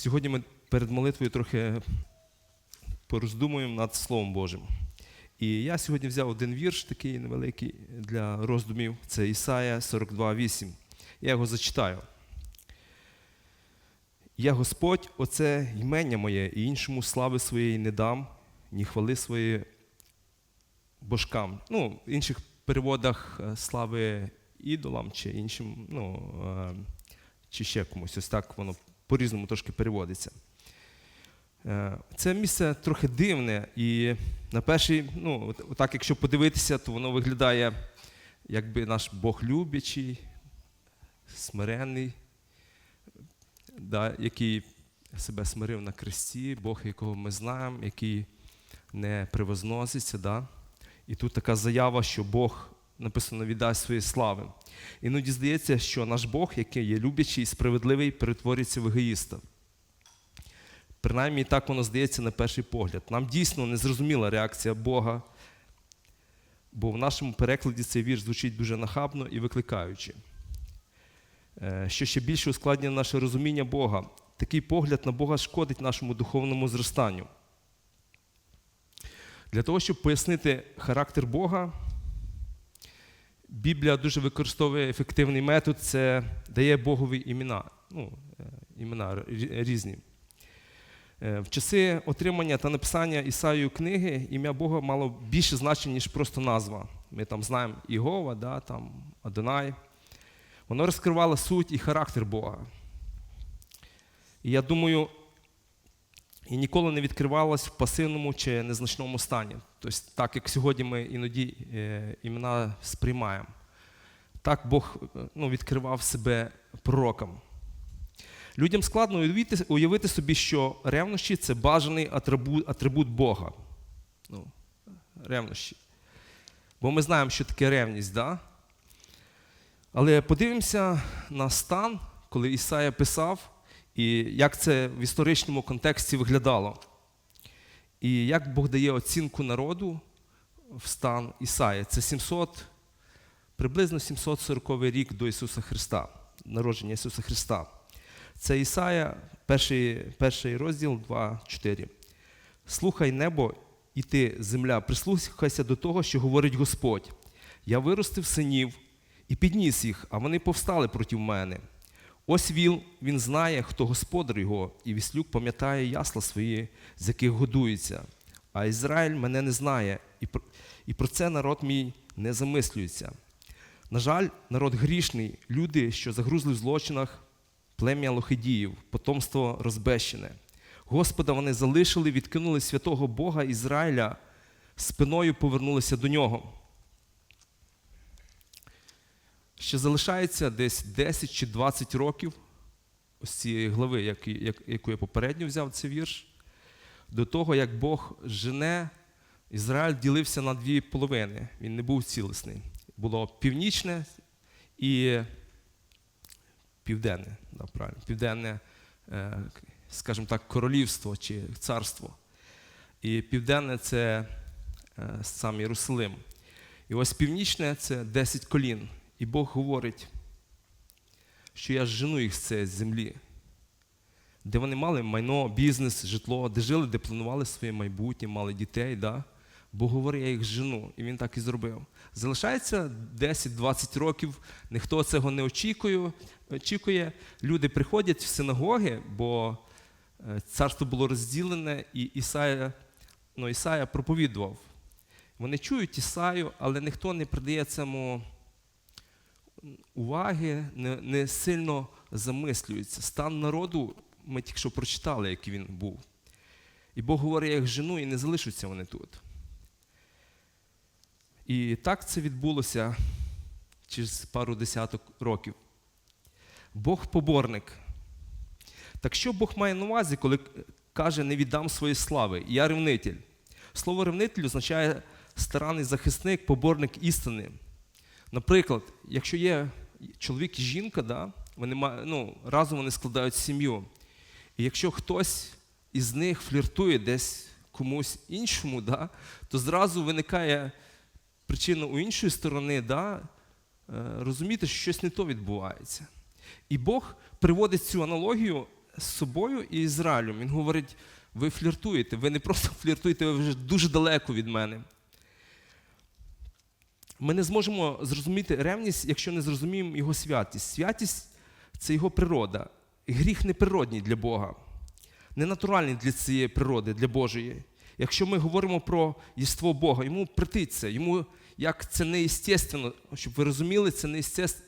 Сьогодні ми перед молитвою трохи пороздумуємо над Словом Божим. І я сьогодні взяв один вірш, такий невеликий для роздумів. Це Ісая 42,8. Я його зачитаю. Я Господь, оце ймення моє, і іншому слави своєї не дам, ні хвали своєї божкам. Ну, в інших переводах е, слави ідолам чи іншим, ну, е, чи ще комусь. Ось так воно по-різному трошки переводиться. Е, Це місце трохи дивне, і на перший, ну, отак, якщо подивитися, то воно виглядає, якби наш Бог любячий, смиренний, да, який себе смирив на кресті, Бог, якого ми знаємо, який не привозноситься. Да? І тут така заява, що Бог написано віддасть свої слави. Іноді здається, що наш Бог, який є люблячий і справедливий, перетворюється в егоїста. Принаймні так воно здається на перший погляд. Нам дійсно незрозуміла реакція Бога, бо в нашому перекладі цей вірш звучить дуже нахабно і викликаючи. Е, Що ще більше ускладнює наше розуміння Бога. Такий погляд на Бога шкодить нашому духовному зростанню. Для того, щоб пояснити характер Бога, Біблія дуже використовує ефективний метод це дає Богові імена. Ну, е, імена різні. Е, В часи отримання та написання Ісаїю книги ім'я Бога мало більше значення, ніж просто назва. Ми там знаємо Ігова, да, там, Адонай. Воно розкривало суть і характер Бога. І я думаю, і ніколи не відкривалось в пасивному чи незначному стані. Тобто, так як сьогодні ми іноді е, імена сприймаємо. Так Бог е, ну, відкривав себе пророкам. Людям складно уявити, уявити собі, що ревнощі це бажаний атрибут, атрибут Бога. Ну, ревнощі. Бо ми знаємо, що таке ревність, да? Але подивимося на стан, коли Ісая писав, і як це в історичному контексті виглядало. І як Бог дає оцінку народу в стан Ісаї. Це 700, приблизно 740 рік до Ісуса Христа, народження Ісуса Христа. Це Ісая, перший, перший розділ 2.4. Слухай небо, і ти, земля, прислухайся до того, що говорить Господь. Я виростив синів і підніс їх, а вони повстали проти мене. Ось віл, він знає, хто господар його, і віслюк пам'ятає ясла свої, з яких годується. А Ізраїль мене не знає, і про, це народ мій не замислюється. На жаль, народ грішний, люди, що загрузли в злочинах, плем'я лохидіїв, потомство розбещене. Господа вони залишили, відкинули святого Бога Ізраїля, спиною повернулися до нього. Ще залишається десь 10 чи 20 років ось цієї глави, як- як- яку я попередньо взяв цей вірш, до того, як Бог жене, Ізраїль ділився на дві половини. Він не був цілісний. Було північне і південне, да, правильно, південне, е, скажімо так, королівство чи царство. І південне це е, сам Єрусалим. І ось північне це 10 колін. І Бог говорить, що я жену їх з цієї землі, де вони мали майно, бізнес, житло, де жили, де планували своє майбутнє, мали дітей. Да? Бог говорить, я їх жену, і він так і зробив. Залишається 10-20 років, ніхто цього не очікує. очікує. Люди приходять в синагоги, бо е, царство було розділене, і Ісая, ну, Ісая проповідував. Вони чують Ісаю, але ніхто не придає цьому уваги, не, не сильно замислюється. Стан народу ми тільки що прочитали, який він був. І Бог говорить, я їх жену, і не залишаться вони тут. І так це відбулося через пару десяток років. Бог поборник. Так що Бог має на увазі, коли каже, не віддам своєї слави? Я ревнитель. Слово ревнитель означає старанний захисник, поборник істини. Наприклад, якщо є чоловік і жінка, да, вони ну, разом вони складають сім'ю. І якщо хтось із них фліртує десь комусь іншому, да, то зразу виникає причина у іншої сторони, да, е, розуміти, що щось не то відбувається. І Бог приводить цю аналогію з собою і Ізраїлем. Він говорить: ви фліртуєте, ви не просто фліртуєте, ви вже дуже далеко від мене. Ми не зможемо зрозуміти ревність, якщо не зрозуміємо його святість. Святість це його природа. Гріх не природній для Бога, не натуральний для цієї природи, для Божої. Якщо ми говоримо про єство Бога, йому прититься, йому як це неестественно, щоб ви розуміли, це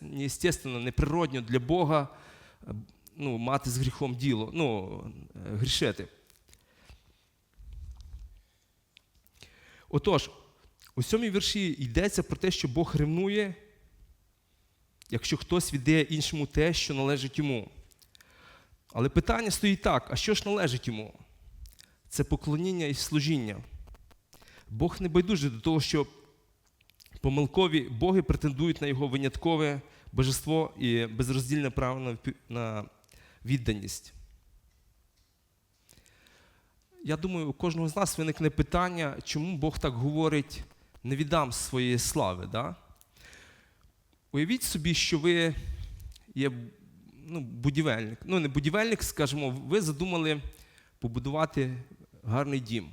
неестественно, неприродньо для Бога е, ну, мати з гріхом діло, ну, е, грішити. Отож, у сьомій вірші йдеться про те, що Бог ревнує, якщо хтось віддає іншому те, що належить йому. Але питання стоїть так: а що ж належить йому? Це поклоніння і служіння. Бог не байдужий до того, що помилкові боги претендують на його виняткове божество і безроздільне право на відданість. Я думаю, у кожного з нас виникне питання, чому Бог так говорить, не віддам своєї слави. Да? Уявіть собі, що ви є ну, будівельник. Ну, не будівельник, скажімо, ви задумали побудувати гарний дім.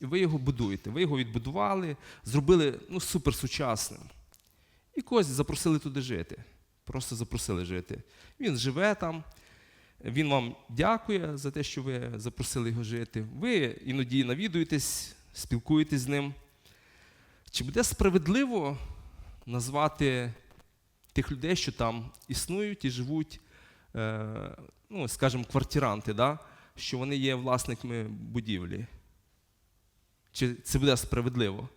І ви його будуєте. Ви його відбудували, зробили ну, суперсучасним. І когось запросили туди жити. Просто запросили жити. Він живе там, він вам дякує за те, що ви запросили його жити. Ви іноді навідуєтесь, спілкуєтесь з ним. Чи буде справедливо назвати тих людей, що там існують і живуть, е, ну, скажімо, квартиранти, да? що вони є власниками будівлі? Чи це буде справедливо?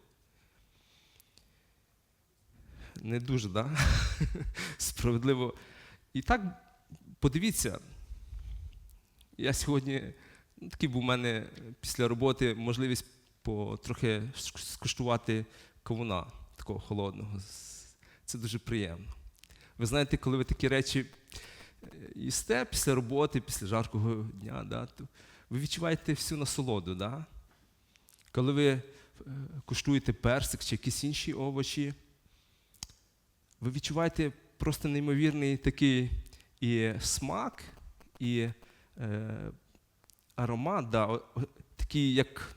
Не дуже, да? Справедливо. І так подивіться, я сьогодні, ну, такий був у мене після роботи можливість по, трохи скуштувати кавуна такого холодного. Це дуже приємно. Ви знаєте, коли ви такі речі е, їсте після роботи, після жаркого дня, да, то ви відчуваєте всю насолоду. Да? Коли ви е, куштуєте персик чи якісь інші овочі, ви відчуваєте просто неймовірний такий і смак, і е, аромат, да, такий як.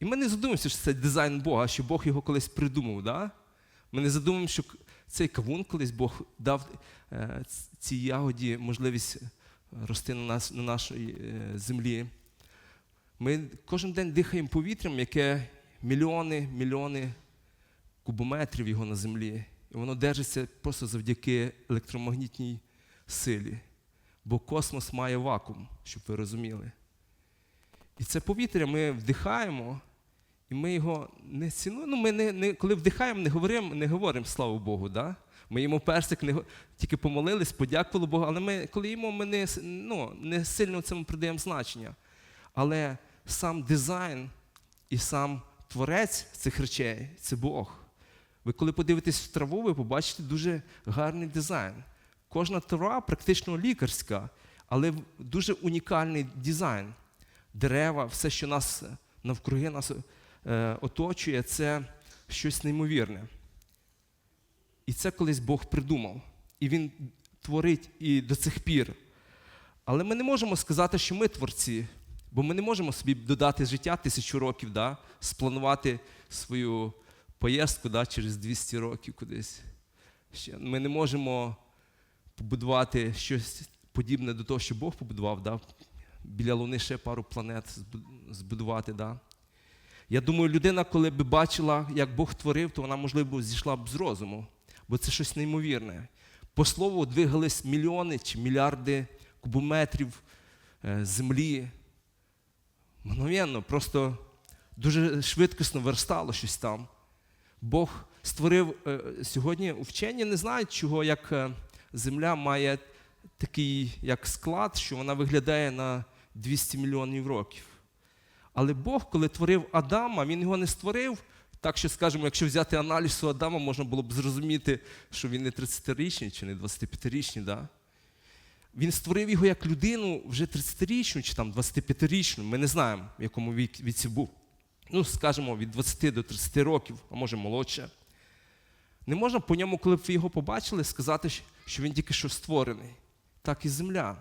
І ми не задумуємося, що це дизайн Бога, що Бог його колись придумав. Да? Ми не задумуємо, що цей кавун колись Бог дав е, цій ягоді можливість рости на, нас, на нашій е, землі. Ми кожен день дихаємо повітрям, яке мільйони, мільйони кубометрів його на землі. І воно держиться просто завдяки електромагнітній силі. Бо космос має вакуум, щоб ви розуміли. І це повітря ми вдихаємо, і ми його не цінуємо. Ну, ми не, не, коли вдихаємо, не говоримо, не говоримо слава Богу. Да? Ми їмо персик, не, тільки помолились, подякували Богу, але ми, коли їмо, ми не, ну, не сильно цьому придаємо значення. Але сам дизайн і сам творець цих речей це Бог. Ви коли подивитесь в траву, ви побачите дуже гарний дизайн. Кожна трава практично лікарська, але дуже унікальний дизайн. Дерева, все, що нас навкруги нас оточує, це щось неймовірне. І це колись Бог придумав. І Він творить і до цих пір. Але ми не можемо сказати, що ми творці, бо ми не можемо собі додати життя тисячу років, да? спланувати свою поїздку да, через 200 років кудись. Ми не можемо побудувати щось подібне до того, що Бог побудував, да? біля Луни ще пару планет збудувати. Да? Я думаю, людина, коли б бачила, як Бог творив, то вона, можливо, зійшла б з розуму, бо це щось неймовірне. По слову, двигались мільйони чи мільярди кубометрів е, землі. Мгновенно, просто дуже швидкісно верстало щось там. Бог створив е, сьогодні вчені не знають, чого як е, земля має такий як склад, що вона виглядає на 200 мільйонів років. Але Бог, коли творив Адама, він його не створив. Так що, скажімо, якщо взяти аналіз у Адама, можна було б зрозуміти, що він не 30-річний чи не 25-річний. Да? Він створив його як людину вже 30-річну чи там 25-річну. Ми не знаємо, в якому віці був. Ну, скажімо, від 20 до 30 років, а може молодше. Не можна по ньому, коли б ви його побачили, сказати, що він тільки що створений. Так і земля.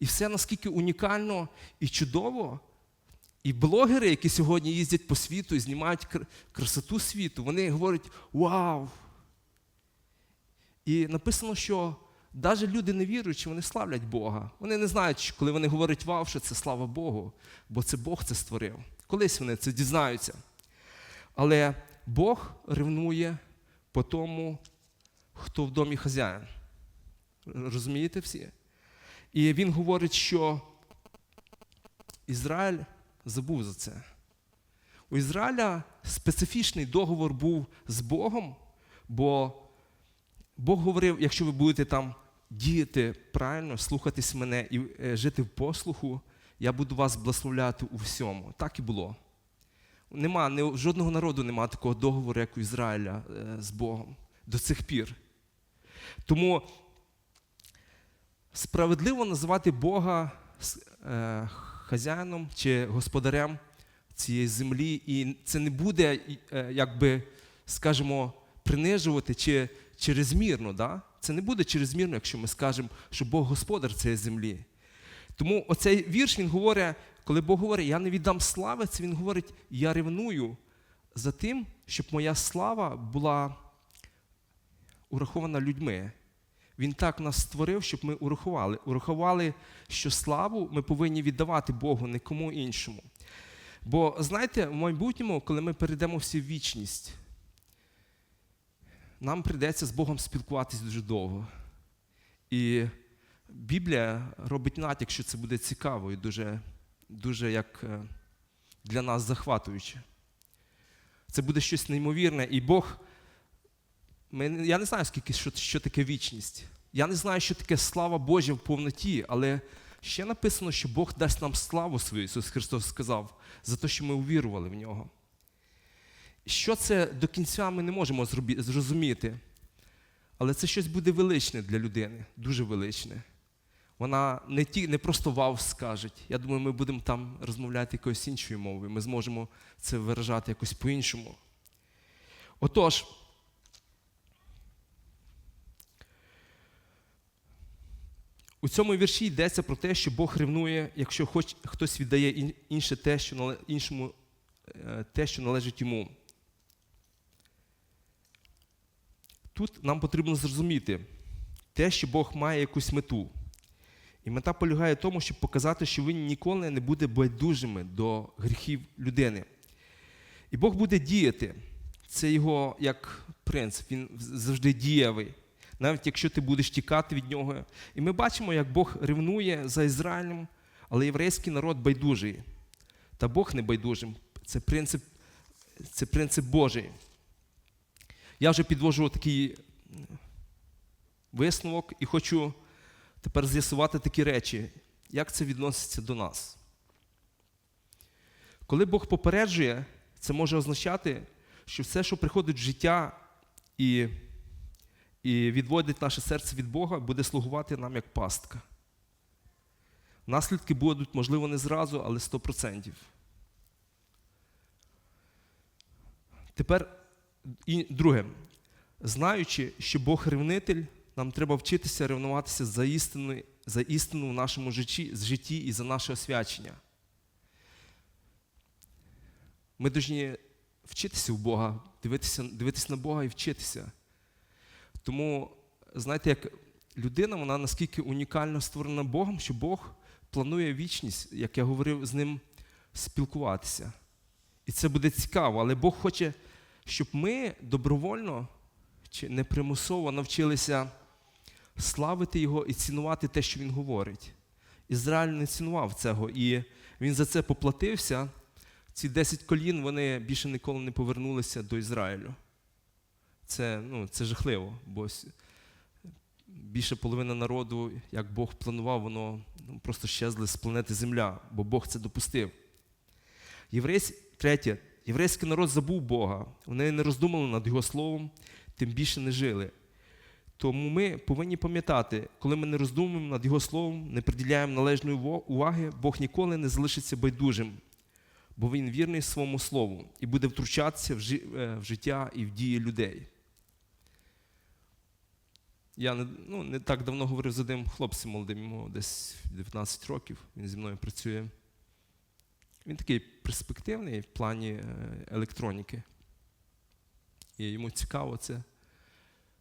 І все наскільки унікально і чудово. І блогери, які сьогодні їздять по світу і знімають красоту світу, вони говорять Вау! І написано, що навіть люди невіруючі, вони славлять Бога. Вони не знають, коли вони говорять вау, що це слава Богу, бо це Бог це створив. Колись вони це дізнаються. Але Бог ревнує по тому, хто в домі хазяїн. Розумієте всі? І він говорить, що Ізраїль забув за це. У Ізраїля специфічний договор був з Богом, бо Бог говорив, якщо ви будете там діяти правильно, слухатись мене і е, жити в послуху, я буду вас благословляти у всьому. Так і було. Нема, не, жодного народу немає такого договору, як у Ізраїля е, з Богом до цих пір. Тому справедливо називати Бога е, хазяїном чи господарем цієї землі, і це не буде, е, якби, скажімо, принижувати чи черезмірно. Да? Це не буде черезмірно, якщо ми скажемо, що Бог господар цієї землі. Тому оцей вірш він говорить, коли Бог говорить, я не віддам слави, це він говорить, я ревную за тим, щоб моя слава була урахована людьми. Він так нас створив, щоб ми урахували. Урахували, що славу ми повинні віддавати Богу, нікому іншому. Бо знаєте, в майбутньому, коли ми перейдемо всі в вічність, нам прийдеться з Богом спілкуватись дуже довго. І Біблія робить натяк, що це буде цікаво і дуже, дуже як е, для нас захватуюче. Це буде щось неймовірне, і Бог. Ми, я не знаю, скільки, що, що таке вічність. Я не знаю, що таке слава Божа в повноті, але ще написано, що Бог дасть нам славу свою, Ісус Христос сказав, за те, що ми увірували в нього. Що це до кінця ми не можемо зрозуміти, але це щось буде величне для людини, дуже величне. Вона не, ті, не просто вау скаже. Я думаю, ми будемо там розмовляти якоюсь іншою мовою, ми зможемо це виражати якось по-іншому. Отож, у цьому вірші йдеться про те, що Бог ревнує, якщо хоч хтось віддає інше те, що іншому е, те, що належить йому. Тут нам потрібно зрозуміти те, що Бог має якусь мету. І мета полягає в тому, щоб показати, що він ніколи не буде байдужими до гріхів людини. І Бог буде діяти. Це його як принцип, він завжди дієвий. Навіть якщо ти будеш тікати від нього. І ми бачимо, як Бог ревнує за Ізраїлем, але єврейський народ байдужий. Та Бог не байдужим. Це принцип, це принцип Божий. Я вже підвожу такий висновок і хочу тепер з'ясувати такі речі, як це відноситься до нас. Коли Бог попереджує, це може означати, що все, що приходить в життя і, і відводить наше серце від Бога, буде слугувати нам як пастка. Наслідки будуть, можливо, не зразу, але 100%. Тепер і друге. Знаючи, що Бог ревнитель, нам треба вчитися ревнуватися за істину, за істину в нашому житті, житті і за наше освячення. Ми повинні вчитися у Бога, дивитися, дивитися на Бога і вчитися. Тому, знаєте, як людина, вона наскільки унікально створена Богом, що Бог планує вічність, як я говорив, з ним спілкуватися. І це буде цікаво, але Бог хоче, щоб ми добровольно чи непримусово навчилися славити Його і цінувати те, що Він говорить. Ізраїль не цінував цього, і він за це поплатився. Ці 10 колін вони більше ніколи не повернулися до Ізраїлю. Це, ну, це жахливо, бо більше половина народу, як Бог планував, воно ну, просто щезли з планети Земля, бо Бог це допустив. Єврейсь, третє, єврейський народ забув Бога. Вони не роздумали над Його словом, тим більше не жили. Тому ми повинні пам'ятати, коли ми не роздумуємо над Його словом, не приділяємо належної уваги, Бог ніколи не залишиться байдужим, бо Він вірний своєму слову і буде втручатися в е, життя і в дії людей. Я не, ну, не так давно говорив з одним хлопцем молодим, йому десь 19 років, він зі мною працює. Він такий перспективний в плані е, електроніки. І йому цікаво це.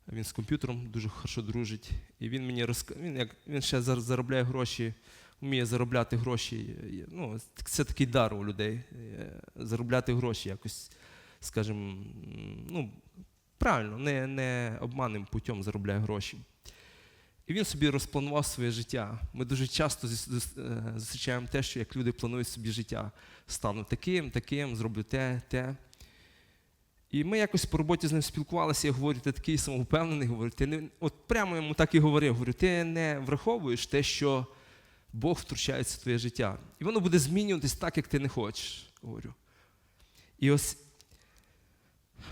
Він з комп'ютером дуже хорошо дружить. І він мені розказав, він, як, він ще зар- заробляє гроші, вміє заробляти гроші. Е, Ну, це такий дар у людей. е, Заробляти гроші якось, скажімо, ну, правильно, не, не обманним путем заробляє гроші. І він собі розпланував своє життя. Ми дуже часто е, зустрічаємо те, що як люди планують собі життя. Стану таким, таким, зроблю те, те. І ми якось по роботі з ним спілкувалися, я говорю, ти такий самовпевнений, говорю, ти не, от прямо йому так і говорив, говорю, ти не враховуєш те, що Бог втручається в твоє життя. І воно буде змінюватись так, як ти не хочеш. Говорю. І ось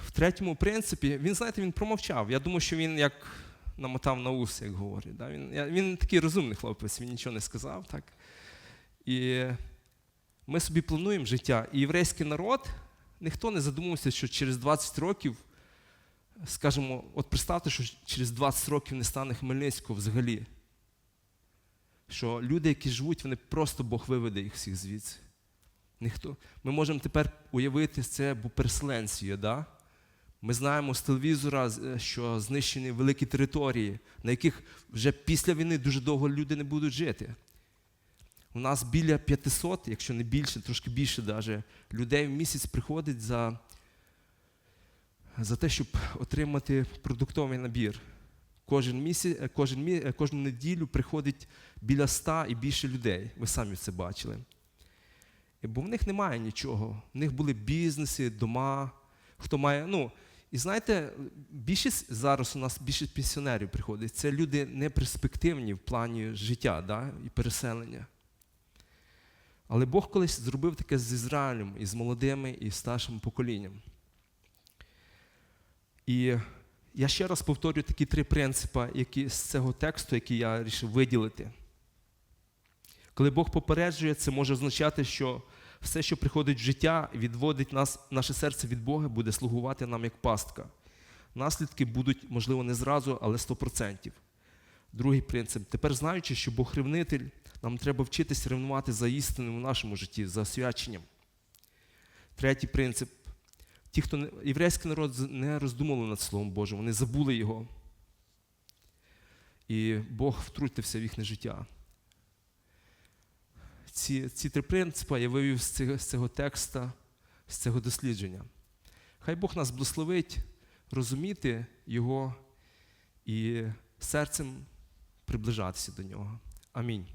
в третьому принципі, він, знаєте, він промовчав. Я думаю, що він як намотав на ус, як говорить. Да? Він, він такий розумний хлопець, він нічого не сказав. Так? І ми собі плануємо життя. І єврейський народ, ніхто не задумувався, що через 20 років, скажімо, от представте, що через 20 років не стане Хмельницького взагалі. Що люди, які живуть, вони просто Бог виведе їх всіх звідси. Ніхто. Ми можемо тепер уявити це, бо переселенці є, да? Ми знаємо з телевізора, е, що знищені великі території, на яких вже після війни дуже довго люди не будуть жити. У нас біля 500, якщо не більше, трошки більше даже, людей в місяць приходить за, за те, щоб отримати продуктовий набір. Кожен місяць, е, кожен, е, кожну неділю приходить біля 100 і більше людей. Ви самі це бачили. Бо в них немає нічого. В них були бізнеси, дома. Хто має. Ну, і знаєте, більшість зараз у нас більше пенсіонерів приходить. Це люди неперспективні в плані життя да, і переселення. Але Бог колись зробив таке з Ізраїлем, і з молодими, і старшим поколінням. І я ще раз повторюю такі три принципи, які з цього тексту, які я вирішив виділити. Коли Бог попереджує, це може означати, що все, що приходить в життя, відводить нас, наше серце від Бога, буде слугувати нам як пастка. Наслідки будуть, можливо, не зразу, але 100%. Другий принцип. Тепер знаючи, що Бог ревнитель, нам треба вчитись ревнувати за істиною в нашому житті, за освяченням. Третій принцип. Ті, хто не, єврейський народ не роздумували над Словом Божим, вони забули його. І Бог втрутився в їхнє життя. Ці, ці три принципи я вивів з цього, з цього текста, з цього дослідження. Хай Бог нас благословить розуміти Його і серцем приближатися до нього. Амінь.